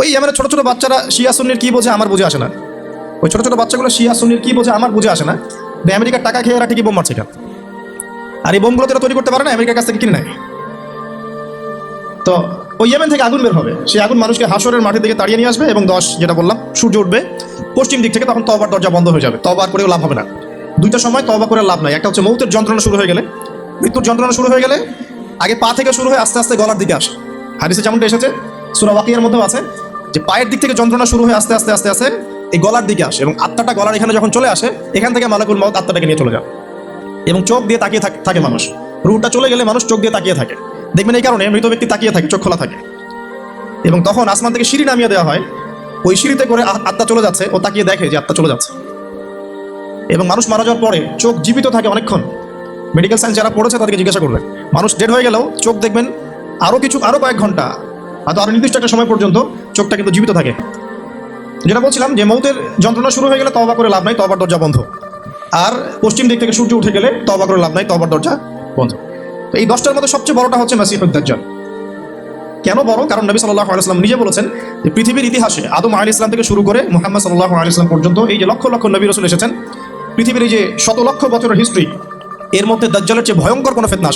ওই আমার ছোট ছোট বাচ্চারা শিয়া সুন্নির কি বোঝে আমার বুঝে আসে না। ওই ছোট ছোট বাচ্চাগুলো শিয়া সুন্নির কি বোঝে আমার বুঝে আসে না। আমেরিকার টাকা খেয়ে এরা ঠিকই বোম মারছে আর এই বোমগুলো তারা তৈরি করতে পারে না, আমেরিকার কাছ থেকে কিনে নেয়। তো ওই ইয়েমেন থেকে আগুন বের হবে। সেই আগুন মানুষকে হাসরের মাঠের দিকে তাড়িয়ে নিয়ে আসবে এবং দশ যেটা বললাম, সূর্য উঠবে পশ্চিম দিক থেকে, তখন তবার দরজা বন্ধ হয়ে যাবে। তবার করেও লাভ হবে না। দুইটা সময় তবা করে লাভ নাই। একটা হচ্ছে মৌতের যন্ত্রণা শুরু হয়ে গেলে। মৃত্যুর যন্ত্রণা শুরু হয়ে গেলে আগে পা থেকে শুরু হয়ে আস্তে আস্তে গলার দিকে আসে। হারিসে যেমনটা এসেছে, সুরা ওয়াকিয়ার মধ্যেও আছে যে পায়ের দিক থেকে যন্ত্রণা শুরু হয়ে আস্তে আস্তে আস্তে আস্তে এই গলার দিকে আসে এবং আত্মাটা গলার এখানে যখন চলে আসে, এখান থেকে মালাকুল মত আত্মাটাকে নিয়ে চলে যায়। এবং চোখ দিয়ে তাকিয়ে থাক- মানুষ। রুহটা চলে গেলে মানুষ চোখ দিয়ে তাকিয়ে থাকে। দেখবেন এই কারণে মৃত ব্যক্তি তাকিয়ে থাকে, চোখ খোলা থাকে। এবং তখন আসমান থেকে সিঁড়ি নামিয়ে দেওয়া হয়। ওই সিঁড়িতে করে আত্মা চলে যাচ্ছে, ও তাকিয়ে দেখে যে আত্মা চলে যাচ্ছে। এবং মানুষ মারা যাওয়ার পরে চোখ জীবিত থাকে অনেকক্ষণ। মেডিকেল সায়েন্স যারা পড়েছে তাদেরকে জিজ্ঞাসা করবেন মানুষ ডেড হয়ে গেলেও চোখ দেখবেন আরও কিছু আরও কয়েক ঘণ্টা হয়তো আরও নির্দিষ্ট একটা সময় পর্যন্ত চোখটা কিন্তু জীবিত থাকে। যেটা বলছিলাম যে মৌতের যন্ত্রণা শুরু হয়ে গেলে তবা করে লাভ নাই তবার দরজা বন্ধ। আর পশ্চিম দিক থেকে সূর্য উঠে গেলে তবা করে লাভ নাই তবার দরজা বন্ধ। তো এই দশটার মধ্যে সবচেয়ে বড়টা হচ্ছে মাসিহুদ্দাজ্জাল কেন বড়? কারণ নবী সাল্লাহ আলাইসলাম নিজে বলেছেন যে পৃথিবীর ইতিহাসে আদম আলী ইসলাম থেকে শুরু করে মোহাম্মদ সাল্লাহ আলী ইসলাম পর্যন্ত এই যে লক্ষ লক্ষ নবী রসুল এসেছেন, পৃথিবীর এই যে শত লক্ষ বছরের হিস্ট্রি এর মধ্যে দাজ্জালের চেয়ে ভয়ঙ্কর কোনো ফেতনা